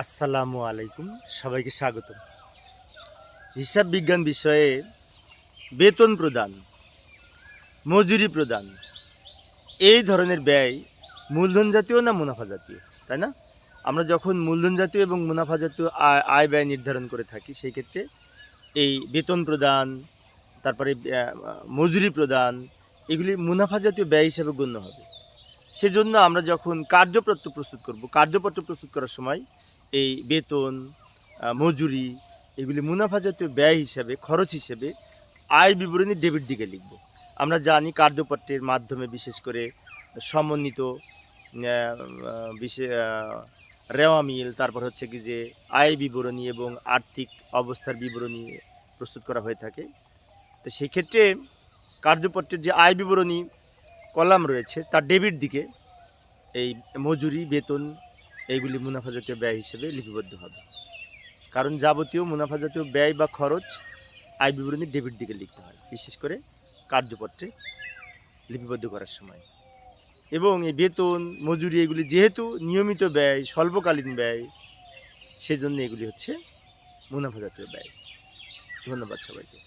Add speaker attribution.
Speaker 1: আসসালামু আলাইকুম, সবাইকে স্বাগতম। হিসাব বিজ্ঞান বিষয়ে বেতন প্রদান, মজুরি প্রদান, এই ধরনের ব্যয় মূলধন জাতীয় না মুনাফা জাতীয়, তাই না? আমরা যখন মূলধন জাতীয় এবং মুনাফা জাতীয় আয় ব্যয় নির্ধারণ করে থাকি, সেই ক্ষেত্রে এই বেতন প্রদান, তারপরে মজুরি প্রদান, এগুলি মুনাফা জাতীয় ব্যয় হিসাবে গণ্য হবে। সেজন্য আমরা যখন কার্যপত্র প্রস্তুত করব, কার্যপত্র প্রস্তুত করার সময় এই বেতন মজুরি এগুলি মুনাফা জাতীয় ব্যয় হিসাবে খরচ হিসেবে আয় বিবরণী ডেবিট দিকে লিখব। আমরা জানি কার্যপত্রের মাধ্যমে বিশেষ করে সমন্বিত আহ, আহ, বিশে আহ, রেওয়া মিল তারপর হচ্ছে কি যে আয় বিবরণী এবং আর্থিক অবস্থার বিবরণী প্রস্তুত করা হয়ে থাকে। তো সেই ক্ষেত্রে কার্যপত্রের যে আয় বিবরণী কলাম রয়েছে তার ডেবিট দিকে এই মজুরি বেতন এইগুলি মুনাফা জাতীয় ব্যয় হিসেবে লিপিবদ্ধ হবে। কারণ যাবতীয় মুনাফা জাতীয় ব্যয় বা খরচ আয় বিবরণী ডেবিট দিকে লিখতে হয়, বিশেষ করে কার্যপত্রে লিপিবদ্ধ করার সময়। এবং এই বেতন, মজুরি এগুলি যেহেতু নিয়মিত ব্যয়, স্বল্পকালীন ব্যয়, সেজন্য এগুলি হচ্ছে মুনাফা জাতীয় ব্যয়। ধন্যবাদ সবাইকে।